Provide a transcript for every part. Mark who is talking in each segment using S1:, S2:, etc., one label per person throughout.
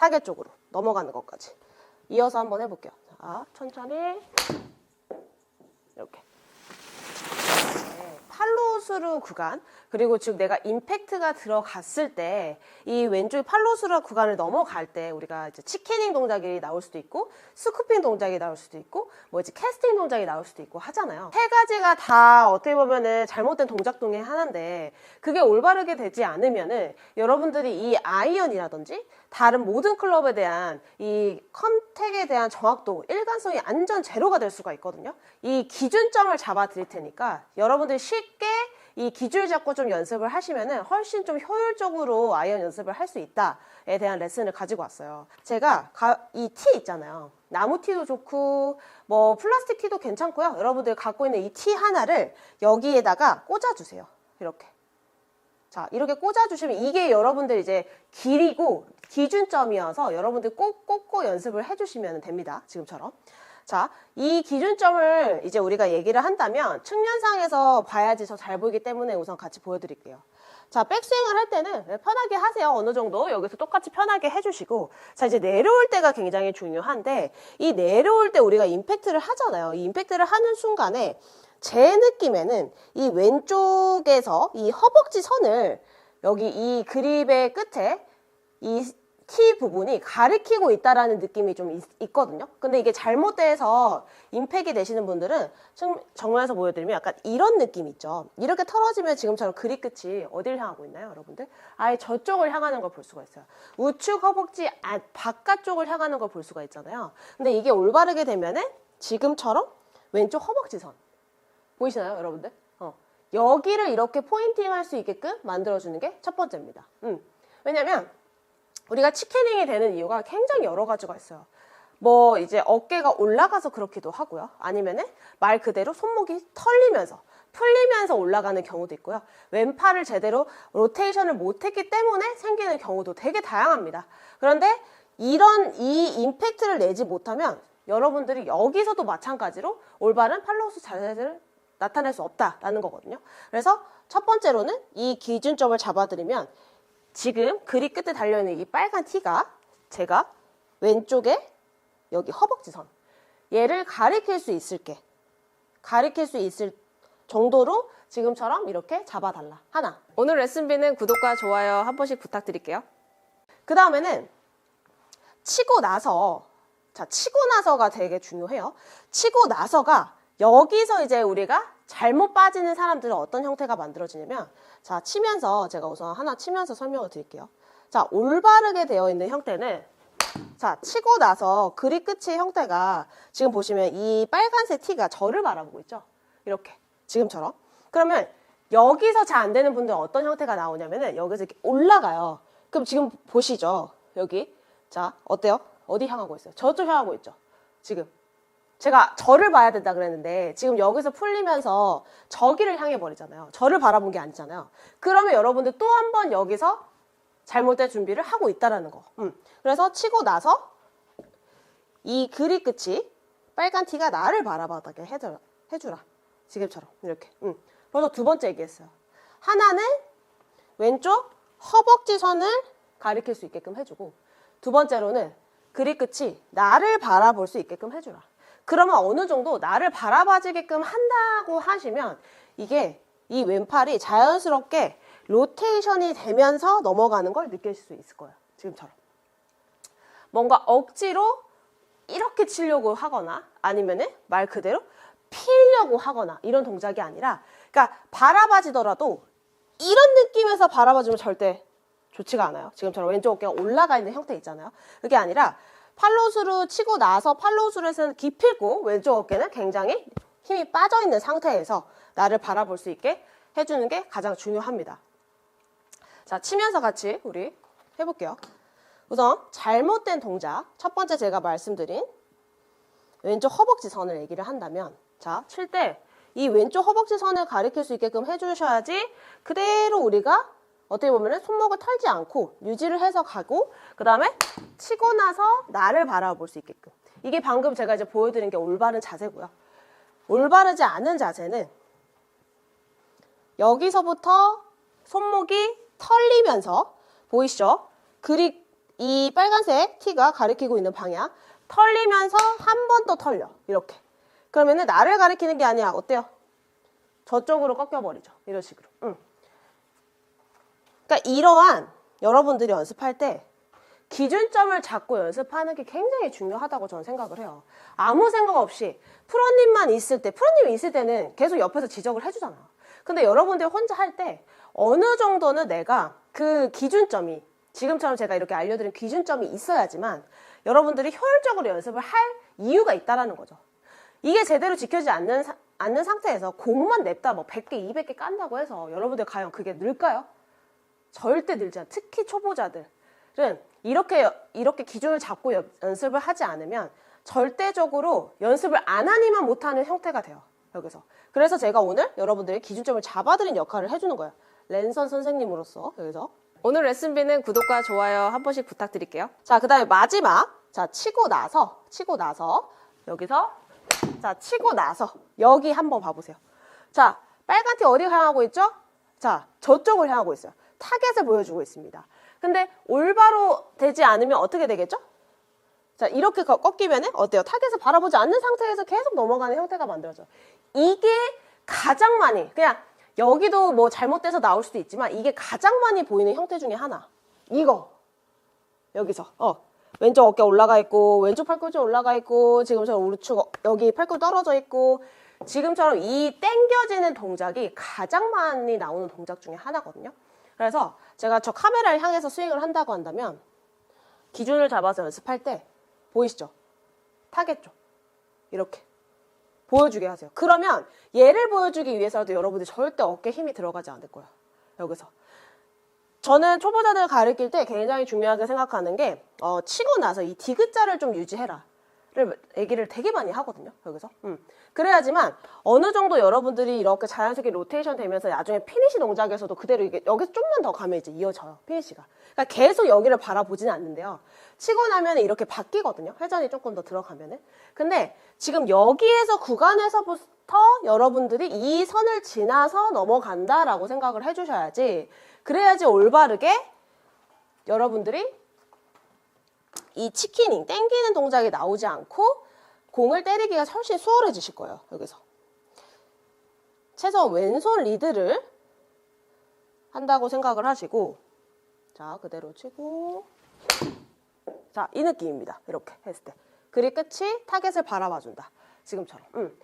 S1: 타겟 쪽으로 넘어가는 것까지. 이어서 한번 해볼게요. 자, 천천히 이렇게. 네, 팔로스루 구간 그리고 즉 내가 임팩트가 들어갔을 때 이 왼쪽 팔로스루 구간을 넘어갈 때 우리가 이제 치캐닝 동작이 나올 수도 있고 스쿠핑 동작이 나올 수도 있고 뭐 이제 캐스팅 동작이 나올 수도 있고 하잖아요. 세 가지가 다 어떻게 보면은 잘못된 동작 중에 하나인데 그게 올바르게 되지 않으면은 여러분들이 이 아이언이라든지 다른 모든 클럽에 대한 이 컨택에 대한 정확도, 일관성이 완전 제로가 될 수가 있거든요. 이 기준점을 잡아 드릴 테니까 여러분들이 쉽게 이 기준을 잡고 좀 연습을 하시면은 훨씬 좀 효율적으로 아이언 연습을 할 수 있다에 대한 레슨을 가지고 왔어요. 제가 이 티 있잖아요. 나무 티도 좋고 뭐 플라스틱 티도 괜찮고요. 여러분들 갖고 있는 이 티 하나를 여기에다가 꽂아주세요. 이렇게. 자, 이렇게 꽂아주시면 이게 여러분들 이제 길이고 기준점이어서 여러분들 꼭 꽂고 연습을 해주시면 됩니다. 지금처럼. 자, 이 기준점을 이제 우리가 얘기를 한다면 측면상에서 봐야지 더 잘 보이기 때문에 우선 같이 보여드릴게요. 자, 백스윙을 할 때는 편하게 하세요. 어느 정도 여기서 똑같이 편하게 해주시고 자, 이제 내려올 때가 굉장히 중요한데 이 내려올 때 우리가 임팩트를 하잖아요. 이 임팩트를 하는 순간에 제 느낌에는 이 왼쪽에서 이 허벅지 선을 여기 이 그립의 끝에 이 티 부분이 가리키고 있다라는 느낌이 좀 있, 거든요 근데 이게 잘못돼서 임팩이 되시는 분들은 정면에서 보여드리면 약간 이런 느낌 있죠. 이렇게 털어지면 지금처럼 그립 끝이 어딜 향하고 있나요, 여러분들? 아예 저쪽을 향하는 걸 볼 수가 있어요. 우측 허벅지 아, 바깥쪽을 향하는 걸 볼 수가 있잖아요. 근데 이게 올바르게 되면은 지금처럼 왼쪽 허벅지 선 보이시나요, 여러분들? 어. 여기를 이렇게 포인팅 할 수 있게끔 만들어주는 게 첫 번째입니다. 음. 왜냐면 우리가 치캐닝이 되는 이유가 굉장히 여러 가지가 있어요. 뭐 이제 어깨가 올라가서 그렇기도 하고요. 아니면은 말 그대로 손목이 털리면서 풀리면서 올라가는 경우도 있고요. 왼팔을 제대로 로테이션을 못했기 때문에 생기는 경우도 되게 다양합니다. 그런데 이런 이 임팩트를 내지 못하면 여러분들이 여기서도 마찬가지로 올바른 팔로우스 자세를 나타낼 수 없다라는 거거든요. 그래서 첫 번째로는 이 기준점을 잡아드리면 지금 그립 끝에 달려있는 이 빨간 티가 제가 왼쪽에 여기 허벅지선 얘를 가리킬 수 있을게. 가리킬 수 있을 정도로 지금처럼 이렇게 잡아달라. 하나. 오늘 레슨비는 구독과 좋아요 한 번씩 부탁드릴게요. 그 다음에는 치고 나서 자 치고 나서가 되게 중요해요. 치고 나서가 여기서 이제 우리가 잘못 빠지는 사람들은 어떤 형태가 만들어지냐면 자 치면서 제가 우선 하나 치면서 설명을 드릴게요. 자 올바르게 되어 있는 형태는 자 치고 나서 그립 끝의 형태가 지금 보시면 이 빨간색 티가 저를 바라보고 있죠? 이렇게. 지금처럼. 그러면 여기서 잘 안 되는 분들은 어떤 형태가 나오냐면은 여기서 이렇게 올라가요. 그럼 지금 보시죠? 여기. 자 어때요? 어디 향하고 있어요? 저쪽 향하고 있죠? 지금 제가 저를 봐야 된다 그랬는데 지금 여기서 풀리면서 저기를 향해 버리잖아요. 저를 바라본 게 아니잖아요. 그러면 여러분들 또 한 번 여기서 잘못된 준비를 하고 있다라는 거. 음. 그래서 치고 나서 이 그리 끝이 빨간 티가 나를 바라봐게 해주라. 해주라. 지금처럼 이렇게. 음. 벌써 두 번째 얘기했어요. 하나는 왼쪽 허벅지 선을 가리킬 수 있게끔 해주고 두 번째로는 그리 끝이 나를 바라볼 수 있게끔 해주라. 그러면 어느 정도 나를 바라봐주게끔 한다고 하시면 이게 이 왼팔이 자연스럽게 로테이션이 되면서 넘어가는 걸 느낄 수 있을 거예요. 지금처럼. 뭔가 억지로 이렇게 치려고 하거나 아니면은 말 그대로 피려고 하거나 이런 동작이 아니라 그러니까 바라봐지더라도 이런 느낌에서 바라봐주면 절대 좋지가 않아요. 지금처럼 왼쪽 어깨가 올라가 있는 형태 있잖아요. 그게 아니라 팔로우스루 치고 나서 팔로우스루에서는 기필고 왼쪽 어깨는 굉장히 힘이 빠져있는 상태에서 나를 바라볼 수 있게 해주는 게 가장 중요합니다. 자, 치면서 같이 우리 해볼게요. 우선 잘못된 동작, 첫 번째 제가 말씀드린 왼쪽 허벅지 선을 얘기를 한다면 자, 칠 때 이 왼쪽 허벅지 선을 가리킬 수 있게끔 해주셔야지 그대로 우리가 어떻게 보면 손목을 털지 않고 유지를 해서 가고 그 다음에 치고 나서 나를 바라볼 수 있게끔. 이게 방금 제가 이제 보여드린 게 올바른 자세고요. 올바르지 않은 자세는 여기서부터 손목이 털리면서 보이시죠? 그립 이 빨간색 T가 가리키고 있는 방향. 털리면서 한 번 더 털려. 이렇게. 그러면은 나를 가리키는 게 아니야. 어때요? 저쪽으로 꺾여버리죠. 이런 식으로. 응. 그러니까 이러한 여러분들이 연습할 때 기준점을 잡고 연습하는 게 굉장히 중요하다고 저는 생각을 해요. 아무 생각 없이 프로님만 있을 때, 프로님이 있을 때는 계속 옆에서 지적을 해주잖아. 근데 여러분들 혼자 할 때 어느 정도는 내가 그 기준점이 지금처럼 제가 이렇게 알려드린 기준점이 있어야지만 여러분들이 효율적으로 연습을 할 이유가 있다라는 거죠. 이게 제대로 지켜지지 않는, 사- 않는 상태에서 공만 냅다 뭐 100개, 200개 깐다고 해서 여러분들 과연 그게 늘까요? 절대 늘지 않아. 특히 초보자들은 이렇게 이렇게 기준을 잡고 연- 연습을 하지 않으면 절대적으로 연습을 안 하니만 못하는 형태가 돼요. 여기서. 그래서 제가 오늘 여러분들의 기준점을 잡아드린 역할을 해주는 거예요. 랜선 선생님으로서 여기서. 오늘 레슨비는 구독과 좋아요 한 번씩 부탁드릴게요. 자, 그 다음에 마지막. 자, 치고 나서, 치고 나서, 여기서, 자, 치고 나서, 여기 한번 봐보세요. 자, 빨간 티 어디 향하고 있죠? 자, 저쪽을 향하고 있어요. 타겟을 보여주고 있습니다. 근데 올바로 되지 않으면 어떻게 되겠죠? 자, 이렇게 거- 꺾이면은 어때요? 타겟을 바라보지 않는 상태에서 계속 넘어가는 형태가 만들어져요. 이게 가장 많이, 그냥 여기도 뭐 잘못돼서 나올 수도 있지만 이게 가장 많이 보이는 형태 중에 하나. 이거. 여기서. 어. 왼쪽 어깨 올라가 있고, 왼쪽 팔꿈치 올라가 있고, 지금처럼 우측 어- 여기 팔꿈치 떨어져 있고, 지금처럼 이 땡겨지는 동작이 가장 많이 나오는 동작 중에 하나거든요. 그래서 제가 저 카메라를 향해서 스윙을 한다고 한다면 기준을 잡아서 연습할 때 보이시죠? 타겟 쪽 이렇게 보여주게 하세요. 그러면 얘를 보여주기 위해서라도 여러분들이 절대 어깨 힘이 들어가지 않을 거야. 여기서. 저는 초보자들 가르칠 때 굉장히 중요하게 생각하는 게 어, 치고 나서 이 디귿자를 좀 유지해라. 를 얘기를 되게 많이 하거든요. 여기서. 음. 그래야지만 어느 정도 여러분들이 이렇게 자연스럽게 로테이션 되면서 나중에 피니시 동작에서도 그대로 이게 여기서 좀만 더 가면 이제 이어져요. 피니시가. 그러니까 계속 여기를 바라보지는 않는데요. 치고 나면 이렇게 바뀌거든요. 회전이 조금 더 들어가면은. 근데 지금 여기에서 구간에서부터 여러분들이 이 선을 지나서 넘어간다라고 생각을 해주셔야지. 그래야지 올바르게 여러분들이 이 치키닝, 땡기는 동작이 나오지 않고 공을 때리기가 훨씬 수월해지실 거예요. 여기서. 최소한 왼손 리드를 한다고 생각을 하시고 자, 그대로 치고 자, 이 느낌입니다. 이렇게 했을 때. 그리 끝이 타겟을 바라봐준다. 지금처럼. 음.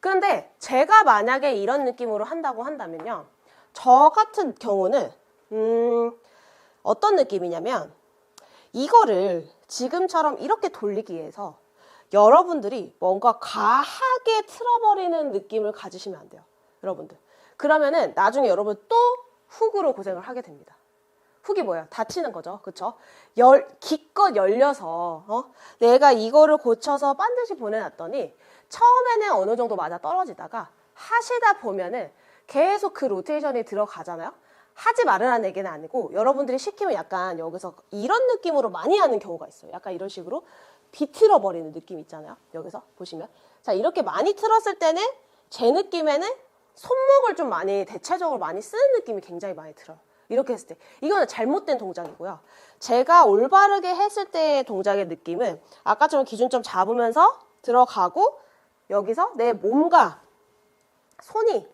S1: 그런데 제가 만약에 이런 느낌으로 한다고 한다면요. 저 같은 경우는 음, 어떤 느낌이냐면 이거를 지금처럼 이렇게 돌리기 위해서 여러분들이 뭔가 과하게 틀어버리는 느낌을 가지시면 안 돼요. 여러분들. 그러면은 나중에 여러분 또 훅으로 고생을 하게 됩니다. 훅이 뭐예요? 다치는 거죠. 그쵸? 열, 기껏 열려서, 어? 내가 이거를 고쳐서 반드시 보내놨더니 처음에는 어느 정도 맞아 떨어지다가 하시다 보면은 계속 그 로테이션이 들어가잖아요? 하지 말으라는 얘기는 아니고 여러분들이 시키면 약간 여기서 이런 느낌으로 많이 하는 경우가 있어요. 약간 이런 식으로 비틀어 버리는 느낌 있잖아요. 여기서 보시면. 자, 이렇게 많이 틀었을 때는 제 느낌에는 손목을 좀 많이 대체적으로 많이 쓰는 느낌이 굉장히 많이 들어요. 이렇게 했을 때. 이거는 잘못된 동작이고요. 제가 올바르게 했을 때의 동작의 느낌은 아까처럼 기준점 잡으면서 들어가고 여기서 내 몸과 손이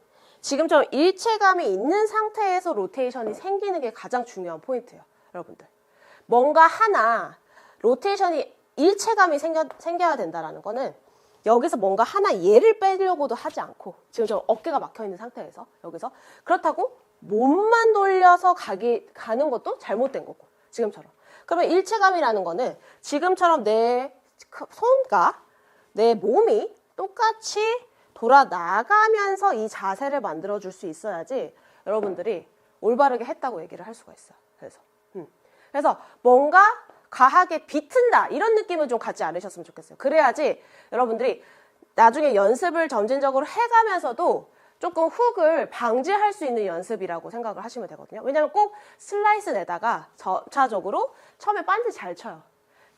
S1: 지금처럼 일체감이 있는 상태에서 로테이션이 생기는 게 가장 중요한 포인트예요. 여러분들. 뭔가 하나 로테이션이 일체감이 생겨, 생겨야 된다라는 거는 여기서 뭔가 하나 얘를 빼려고도 하지 않고 지금 저 어깨가 막혀 있는 상태에서 여기서 그렇다고 몸만 돌려서 가기 가는 것도 잘못된 거고 지금처럼 그러면 일체감이라는 거는 지금처럼 내 손과 내 몸이 똑같이 돌아 나가면서 이 자세를 만들어 줄 수 있어야지 여러분들이 올바르게 했다고 얘기를 할 수가 있어요. 그래서 음. 그래서 뭔가 과하게 비튼다 이런 느낌을 좀 갖지 않으셨으면 좋겠어요. 그래야지 여러분들이 나중에 연습을 점진적으로 해가면서도 조금 훅을 방지할 수 있는 연습이라고 생각을 하시면 되거든요. 왜냐면 꼭 슬라이스 내다가 저차적으로 처음에 반지 잘 쳐요.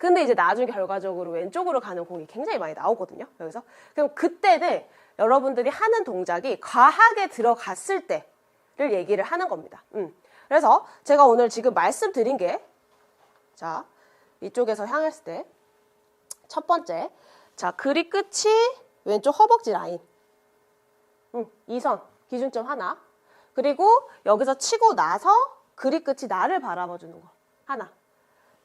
S1: 근데 이제 나중에 결과적으로 왼쪽으로 가는 공이 굉장히 많이 나오거든요. 여기서. 그럼 그때는 여러분들이 하는 동작이 과하게 들어갔을 때를 얘기를 하는 겁니다. 음. 그래서 제가 오늘 지금 말씀드린 게, 자, 이쪽에서 향했을 때 첫 번째 자 그립 끝이 왼쪽 허벅지 라인 음, 2선 기준점 하나 그리고 여기서 치고 나서 그립 끝이 나를 바라봐 주는 거 하나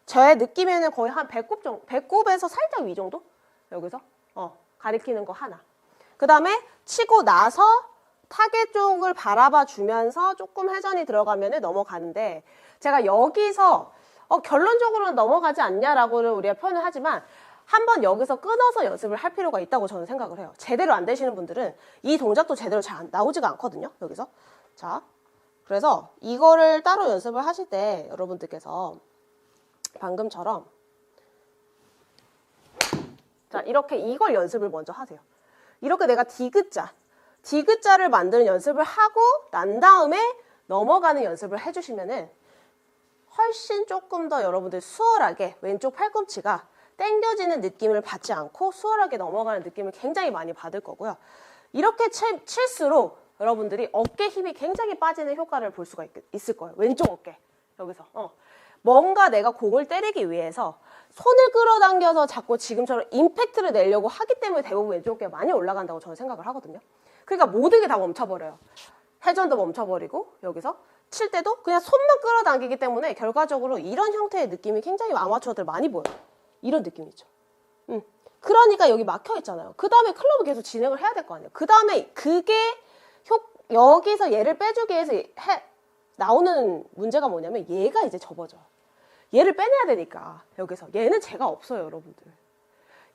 S1: 제 느낌에는 거의 한 배꼽 정도 배꼽에서 살짝 위 정도 여기서 어 가리키는 거 하나 그 다음에 치고 나서 타겟 쪽을 바라봐 주면서 조금 회전이 들어가면 넘어가는데 제가 여기서 어, 결론적으로는 넘어가지 않냐라고는 우리가 표현을 하지만 한번 여기서 끊어서 연습을 할 필요가 있다고 저는 생각을 해요. 제대로 안 되시는 분들은 이 동작도 제대로 잘 안- 나오지가 않거든요. 여기서. 자, 그래서 이거를 따로 연습을 하실 때 여러분들께서 방금처럼 자, 이렇게 이걸 연습을 먼저 하세요. 이렇게 내가 디귿자, 디귿자를 만드는 연습을 하고 난 다음에 넘어가는 연습을 해주시면은 훨씬 조금 더 여러분들 수월하게 왼쪽 팔꿈치가 당겨지는 느낌을 받지 않고 수월하게 넘어가는 느낌을 굉장히 많이 받을 거고요. 이렇게 치- 칠수록 여러분들이 어깨 힘이 굉장히 빠지는 효과를 볼 수가 있, 있을 거예요. 왼쪽 어깨. 여기서. 어. 뭔가 내가 공을 때리기 위해서 손을 끌어당겨서 자꾸 지금처럼 임팩트를 내려고 하기 때문에 대부분 왼쪽 어깨가 많이 올라간다고 저는 생각을 하거든요. 그러니까 모든 게 다 멈춰버려요. 회전도 멈춰버리고 여기서 칠 때도 그냥 손만 끌어당기기 때문에 결과적으로 이런 형태의 느낌이 굉장히 아마추어들 많이 보여요. 이런 느낌이죠. 음. 그러니까 여기 막혀 있잖아요. 그 다음에 클럽을 계속 진행을 해야 될 거 아니에요. 그 다음에 그게 효, 여기서 얘를 빼주기 위해서 해, 나오는 문제가 뭐냐면 얘가 이제 접어져요. 얘를 빼내야 되니까 여기서 얘는 제가 없어요, 여러분들.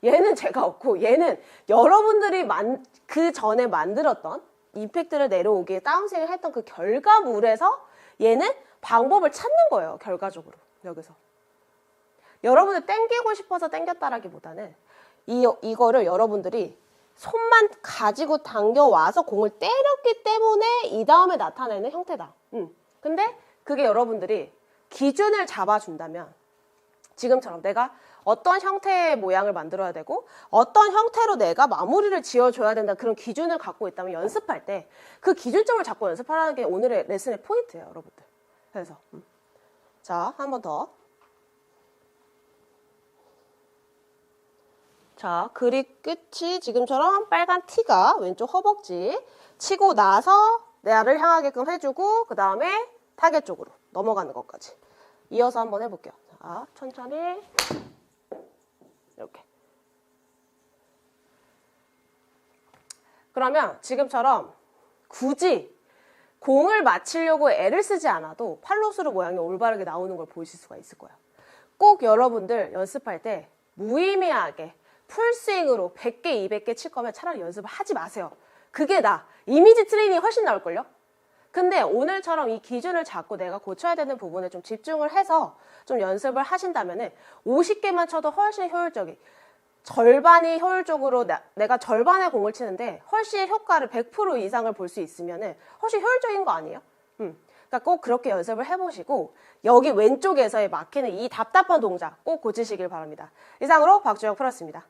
S1: 얘는 제가 없고 얘는 여러분들이 만, 그 전에 만들었던 임팩트를 내려오기에 다운스윙을 했던 그 결과물에서 얘는 방법을 찾는 거예요, 결과적으로. 여기서. 여러분을 땡기고 싶어서 땡겼다라기보다는 이, 이거를 여러분들이 손만 가지고 당겨와서 공을 때렸기 때문에 이 다음에 나타내는 형태다. 음. 근데 그게 여러분들이 기준을 잡아준다면 지금처럼 내가 어떤 형태의 모양을 만들어야 되고 어떤 형태로 내가 마무리를 지어줘야 된다 그런 기준을 갖고 있다면 연습할 때 그 기준점을 잡고 연습하라는 게 오늘의 레슨의 포인트예요 여러분들. 그래서 음. 자한 번 더. 자, 그립 끝이 지금처럼 빨간 티가 왼쪽 허벅지 치고 나서 나를 향하게끔 해주고 그 다음에 타겟 쪽으로 넘어가는 것까지 이어서 한번 해볼게요. 자, 천천히 이렇게. 그러면 지금처럼 굳이 공을 맞추려고 애를 쓰지 않아도 팔로스루 모양이 올바르게 나오는 걸 보실 수가 있을 거예요. 꼭 여러분들 연습할 때 무의미하게 풀스윙으로 100개, 200개 칠 거면 차라리 연습을 하지 마세요. 그게 나. 이미지 트레이닝이 훨씬 나올걸요? 근데 오늘처럼 이 기준을 잡고 내가 고쳐야 되는 부분에 좀 집중을 해서 좀 연습을 하신다면은 50개만 쳐도 훨씬 효율적이. 절반이 효율적으로 나- 내가 절반의 공을 치는데 훨씬 효과를 100% 이상을 볼 수 있으면은 훨씬 효율적인 거 아니에요? 음. 그러니까 꼭 그렇게 연습을 해보시고 여기 왼쪽에서의 막히는 이 답답한 동작 꼭 고치시길 바랍니다. 이상으로 박주영 프로였습니다.